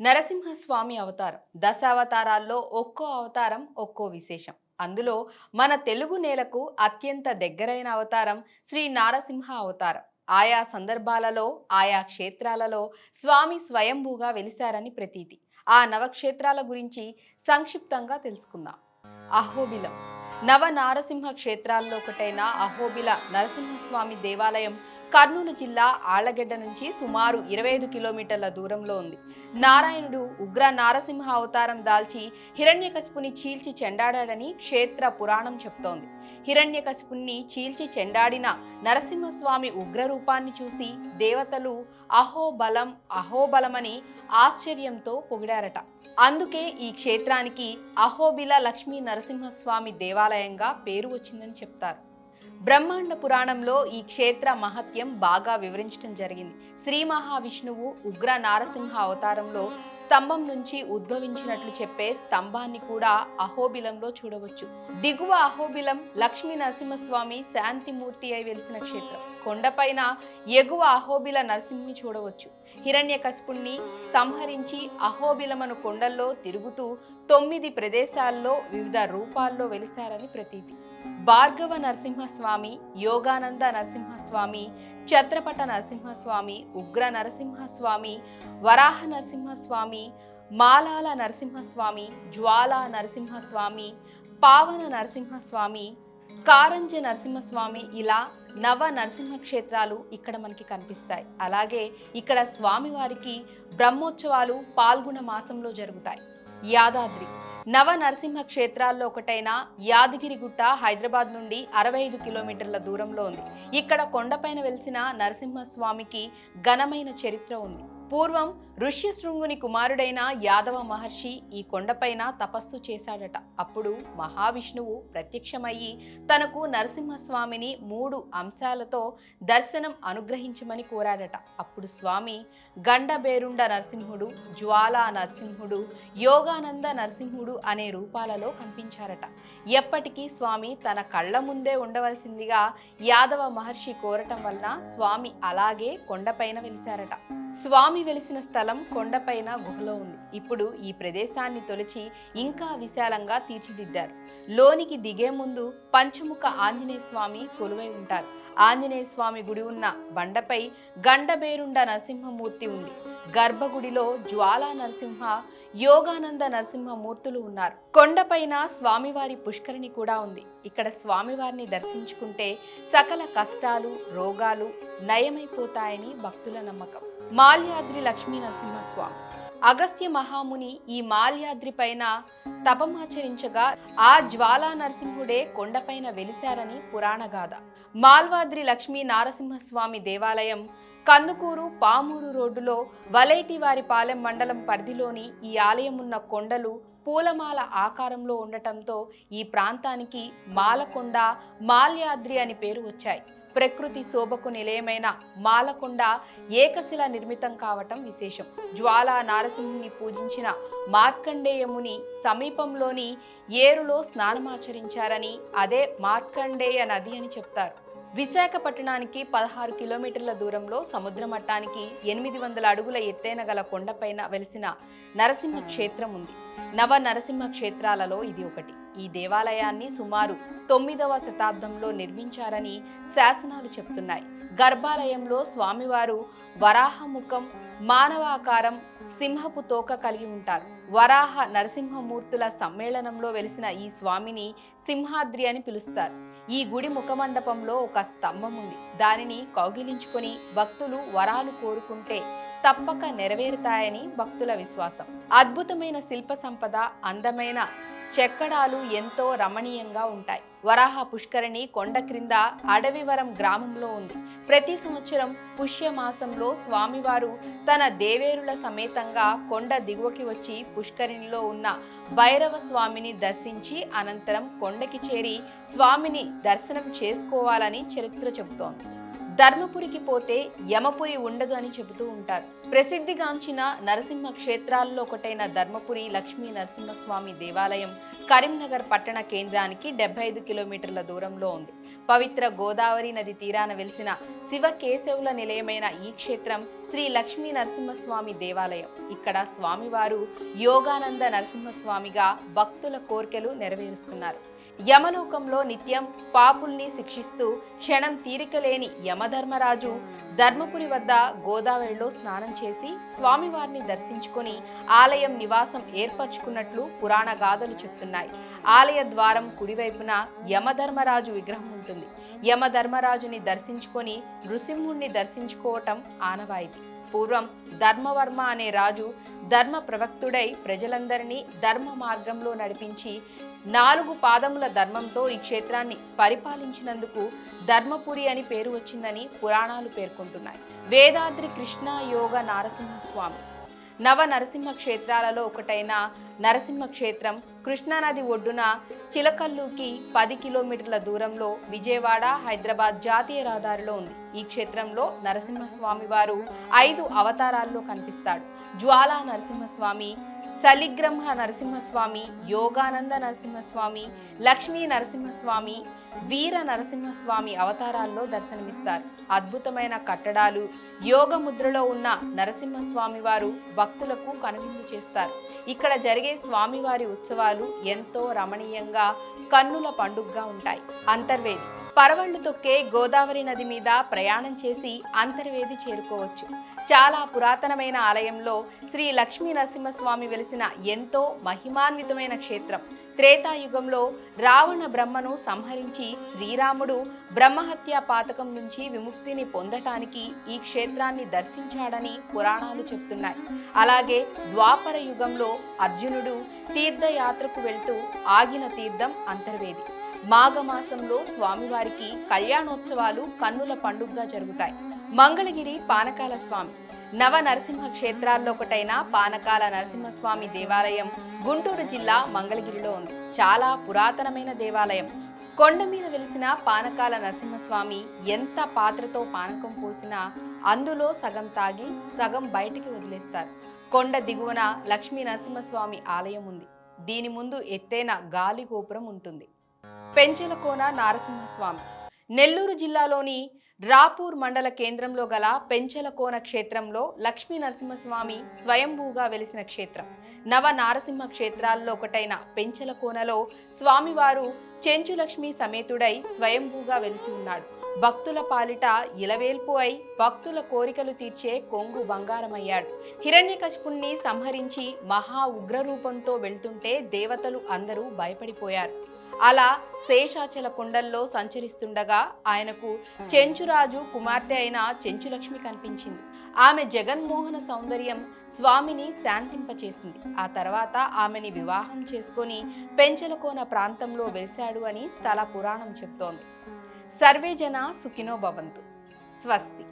నరసింహస్వామి అవతారం. దశావతారాల్లో ఒక్కో అవతారం ఒక్కో విశేషం. అందులో మన తెలుగు నేలకు అత్యంత దగ్గరైన అవతారం శ్రీ నారసింహ అవతారం. ఆయా సందర్భాలలో ఆయా క్షేత్రాలలో స్వామి స్వయంభూగా వెలిశారని ప్రతీతి. ఆ నవక్షేత్రాల గురించి సంక్షిప్తంగా తెలుసుకుందాం. అహోబిలం. నవ నారసింహ క్షేత్రాల్లో ఒకటైన అహోబిల నరసింహస్వామి దేవాలయం కర్నూలు జిల్లా ఆళ్ళగడ్డ నుంచి సుమారు ఇరవై ఐదు కిలోమీటర్ల దూరంలో ఉంది. నారాయణుడు ఉగ్ర నారసింహ అవతారం దాల్చి హిరణ్యకశిపుని చీల్చి చెండాడాడని క్షేత్ర పురాణం చెప్తోంది. హిరణ్యకశిపుణ్ణి చీల్చి చెండాడిన నరసింహస్వామి ఉగ్ర రూపాన్ని చూసి దేవతలు అహోబలం అహోబలమని ఆశ్చర్యంతో పొగిడారట. అందుకే ఈ క్షేత్రానికి అహోబిల లక్ష్మీ నరసింహస్వామి దేవాలయంగా పేరు వచ్చిందని చెప్తారు. బ్రహ్మాండ పురాణంలో ఈ క్షేత్ర మహత్యం బాగా వివరించడం జరిగింది. శ్రీ మహావిష్ణువు ఉగ్ర నారసింహ అవతారంలో స్తంభం నుంచి ఉద్భవించినట్లు చెప్పే స్తంభాన్ని కూడా అహోబిలంలో చూడవచ్చు. దిగువ అహోబిలం లక్ష్మీ నరసింహస్వామి శాంతిమూర్తి అయి వెలిసిన క్షేత్రం. కొండపైన ఎగువ అహోబిల నరసింహుని చూడవచ్చు. హిరణ్యకశిపుణ్ణి సంహరించి అహోబిలమను కొండల్లో తిరుగుతూ తొమ్మిది ప్రదేశాల్లో వివిధ రూపాల్లో వెలిశారని ప్రతీతి. భార్గవ నరసింహస్వామి యోగానంద నరసింహస్వామి ఛత్రపట నరసింహస్వామి ఉగ్ర నరసింహస్వామి వరాహ నరసింహస్వామి మాలాల నరసింహస్వామి జ్వాల నరసింహస్వామి పావన నరసింహస్వామి కారంజ నరసింహస్వామి ఇలా నవ నరసింహ క్షేత్రాలు ఇక్కడ మనకి కనిపిస్తాయి. అలాగే ఇక్కడ స్వామివారికి బ్రహ్మోత్సవాలు పాల్గొన మాసంలో జరుగుతాయి. యాదాద్రి నవ నరసింహ క్షేత్రాల్లో ఒకటైన యాదగిరిగుట్ట హైదరాబాద్ నుండి అరవై ఐదు కిలోమీటర్ల దూరంలో ఉంది. ఇక్కడ కొండపైన వెలిసిన నరసింహస్వామికి ఘనమైన చరిత్ర ఉంది. పూర్వం ఋష్యశృంగుని కుమారుడైన యాదవ మహర్షి ఈ కొండపైన తపస్సు చేశాడట. అప్పుడు మహావిష్ణువు ప్రత్యక్షమయ్యి తనకు నరసింహస్వామిని మూడు అంశాలతో దర్శనం అనుగ్రహించమని కోరాడట. అప్పుడు స్వామి గండబేరుండ నరసింహుడు జ్వాలా నరసింహుడు యోగానంద నరసింహుడు అనే రూపాలలో కనిపించారట. ఎప్పటికీ స్వామి తన కళ్ళ ముందే ఉండవలసిందిగా యాదవ మహర్షి కోరటం వలన స్వామి అలాగే కొండపైన వెలిశారట. స్వామి వెలిసిన స్థలం కొండపైన గుహలో ఉంది. ఇప్పుడు ఈ ప్రదేశాన్ని తొలిచి ఇంకా విశాలంగా తీర్చిదిద్దారు. లోనికి దిగే ముందు పంచముఖ ఆంజనేయ స్వామి కొలువై ఉంటారు. ఆంజనేయ స్వామి గుడి ఉన్న బండపై గండబేరుండ నరసింహమూర్తి ఉంది. గర్భగుడిలో జ్వాలా నరసింహ యోగానంద నరసింహమూర్తులు ఉన్నారు. కొండపైన స్వామివారి పుష్కరిణి కూడా ఉంది. ఇక్కడ స్వామివారిని దర్శించుకుంటే సకల కష్టాలు రోగాలు నయమైపోతాయని భక్తుల నమ్మకం. మాల్యాద్రి లక్ష్మీ నరసింహస్వామి అగస్త్య మహాముని ఈ మాల్యాద్రి పైన తపమాచరించగా ఆ జ్వాలా నరసింహుడే కొండపైన వెలిశారని పురాణగాథ మాల్వాద్రి లక్ష్మీ నారసింహస్వామి దేవాలయం కందుకూరు పామూరు రోడ్డులో వలైటివారిపాలెం మండలం పరిధిలోని ఈ ఆలయం ఉన్న కొండలు పూలమాల ఆకారంలో ఉండటంతో ఈ ప్రాంతానికి మాలకొండ మాల్యాద్రి అని పేరు వచ్చాయి. ప్రకృతి శోభకు నిలయమైన మాలకొండ ఏకశిల నిర్మితం కావటం విశేషం. జ్వాలా నారసింహుని పూజించిన మార్కండేయముని సమీపంలోని ఏరులో స్నానమాచరించారని అదే మార్కండేయ నది అని చెప్తారు. విశాఖపట్టణానికి పదహారు కిలోమీటర్ల దూరంలో సముద్ర మట్టానికి ఎనిమిది వందల అడుగుల ఎత్తైన గల కొండపైన వెలిసిన నరసింహ క్షేత్రం ఉంది. నవ నరసింహ క్షేత్రాలలో ఇది ఒకటి. ఈ దేవాలయాన్ని సుమారు తొమ్మిదవ శతాబ్దంలో నిర్మించారని శాసనాలు చెప్తున్నాయి. గర్భాలయంలో స్వామివారు వరాహముఖం మానవాకారం సింహపు తోక కలిగి ఉంటారు. వరాహ నరసింహమూర్తుల సమ్మేళనంలో వెలిసిన ఈ స్వామిని సింహాద్రి అని పిలుస్తారు. ఈ గుడి ముఖమండపంలో ఒక స్తంభం ఉంది. దానిని కౌగిలించుకొని భక్తులు వరాలు కోరుకుంటే తప్పక నెరవేరుతాయని భక్తుల విశ్వాసం. అద్భుతమైన శిల్ప సంపద అందమైన చెక్కడాలు ఎంతో రమణీయంగా ఉంటాయి. వరాహ పుష్కరిణి కొండ క్రింద అడవివరం గ్రామంలో ఉంది. ప్రతి సంవత్సరం పుష్యమాసంలో స్వామివారు తన దేవేరుల సమేతంగా కొండ దిగువకి వచ్చి పుష్కరిణిలో ఉన్న భైరవ స్వామిని దర్శించి అనంతరం కొండకి చేరి స్వామిని దర్శనం చేసుకోవాలని చరిత్ర చెబుతోంది. ధర్మపురికి పోతే యమపురి ఉండదు అని చెబుతూ ఉంటారు. ప్రసిద్ధిగాంచిన నరసింహ క్షేత్రాల్లో ఒకటైన ధర్మపురి లక్ష్మీ నరసింహస్వామి దేవాలయం కరీంనగర్ పట్టణ కేంద్రానికి డెబ్బై ఐదు కిలోమీటర్ల దూరంలో ఉంది. పవిత్ర గోదావరి నది తీరాన వెలిసిన శివ కేశవుల నిలయమైన ఈ క్షేత్రం శ్రీ లక్ష్మీ నరసింహస్వామి దేవాలయం. ఇక్కడ స్వామివారు యోగానంద నరసింహస్వామిగా భక్తుల కోర్కెలు నెరవేరుస్తున్నారు. యమలోకంలో నిత్యం పాపుల్ని శిక్షిస్తూ క్షణం తీరిక లేని యమధర్మరాజు ధర్మపురి వద్ద గోదావరిలో స్నానం చేసి స్వామివారిని దర్శించుకొని ఆలయం నివాసం ఏర్పరచుకున్నట్లు పురాణ గాథలు చెప్తున్నాయి. ఆలయ ద్వారం కుడివైపున యమధర్మరాజు విగ్రహం ఉంటుంది. యమధర్మరాజుని దర్శించుకొని నృసింహుణ్ణి దర్శించుకోవటం ఆనవాయితీ. పూర్వం ధర్మవర్మ అనే రాజు ధర్మ ప్రవక్తుడై ప్రజలందరినీ ధర్మ మార్గంలో నడిపించి నాలుగు పాదముల ధర్మంతో ఈ క్షేత్రాన్ని పరిపాలించినందుకు ధర్మపురి అని పేరు వచ్చిందని పురాణాలు పేర్కొంటున్నాయి. వేదాద్రి కృష్ణ యోగ నారసింహస్వామి. నవ నరసింహ క్షేత్రాలలో ఒకటైన నరసింహ క్షేత్రం కృష్ణానది ఒడ్డున చిలకల్లుకి పది కిలోమీటర్ల దూరంలో విజయవాడ హైదరాబాద్ జాతీయ రహదారిలో ఉంది. ఈ క్షేత్రంలో నరసింహస్వామి వారు ఐదు అవతారాల్లో కనిపిస్తాడు. జ్వాలా నరసింహస్వామి సలిగ్రహ నరసింహస్వామి యోగానంద నరసింహస్వామి లక్ష్మీ నరసింహస్వామి వీర నరసింహస్వామి అవతారాల్లో దర్శనమిస్తారు. అద్భుతమైన కట్టడాలు యోగ ముద్రలో ఉన్న నరసింహస్వామి వారు భక్తులకు కనువిందు చేస్తారు. ఇక్కడ జరిగే స్వామివారి ఉత్సవాలు ఎంతో రమణీయంగా కన్నుల పండుగగా ఉంటాయి. అంతర్వేది. పరవళ్ళు తొక్కే గోదావరి నది మీద ప్రయాణం చేసి అంతర్వేది చేరుకోవచ్చు. చాలా పురాతనమైన ఆలయంలో శ్రీ లక్ష్మీ నరసింహస్వామి వెలిసిన ఎంతో మహిమాన్వితమైన క్షేత్రం. త్రేతాయుగంలో రావణ బ్రహ్మను సంహరించి శ్రీరాముడు బ్రహ్మహత్య పాతకం నుంచి విముక్తిని పొందటానికి ఈ క్షేత్రాన్ని దర్శించాడని పురాణాలు చెప్తున్నాయి. అలాగే ద్వాపర యుగంలో అర్జునుడు తీర్థయాత్రకు వెళ్తూ ఆగిన తీర్థం అంతర్వేది. మాఘమాసంలో స్వామివారికి కళ్యాణోత్సవాలు కన్నుల పండుగగా జరుగుతాయి. మంగళగిరి పానకాల స్వామి నవ నరసింహ క్షేత్రాల్లో ఒకటైన పానకాల నరసింహస్వామి దేవాలయం గుంటూరు జిల్లా మంగళగిరిలో ఉంది. చాలా పురాతనమైన దేవాలయం. కొండ మీద వెలిసిన పానకాల నరసింహస్వామి ఎంత పాత్రతో పానకం పోసినా అందులో సగం తాగి సగం బయటికి వదిలేస్తారు. కొండ దిగువన లక్ష్మీ నరసింహస్వామి ఆలయం ఉంది. దీని ముందు ఎత్తైన గాలి గోపురం ఉంటుంది. పెంచలకోన నారసింహస్వామి. నెల్లూరు జిల్లాలోని రాపూర్ మండల కేంద్రంలో గల పెంచలకోన క్షేత్రంలో లక్ష్మీ నరసింహస్వామి స్వయంభూగా వెలిసిన క్షేత్రం. నవ నారసింహ క్షేత్రాల్లో ఒకటైన పెంచలకోనలో స్వామివారు చెంచులక్ష్మి సమేతుడై స్వయంభూగా వెలిసి ఉన్నాడు. భక్తుల పాలిట ఇలవేల్పు అయి భక్తుల కోరికలు తీర్చే కొంగు బంగారమయ్యాడు. హిరణ్యకశిపుణ్ణి సంహరించి మహా ఉగ్రరూపంతో వెళ్తుంటే దేవతలు అందరూ భయపడిపోయారు. అలా శేషాచల కొండల్లో సంచరిస్తుండగా ఆయనకు చెంచురాజు కుమార్తె అయిన చెంచులక్ష్మి కనిపించింది. ఆమె జగన్మోహన సౌందర్యం స్వామిని శాంతింపచేసింది. ఆ తర్వాత ఆమెని వివాహం చేసుకొని పెంచలకోన ప్రాంతంలో వెలిశాడు అని స్థల పురాణం చెప్తోంది. సర్వే జన సుఖినో భవంతు. స్వస్తి.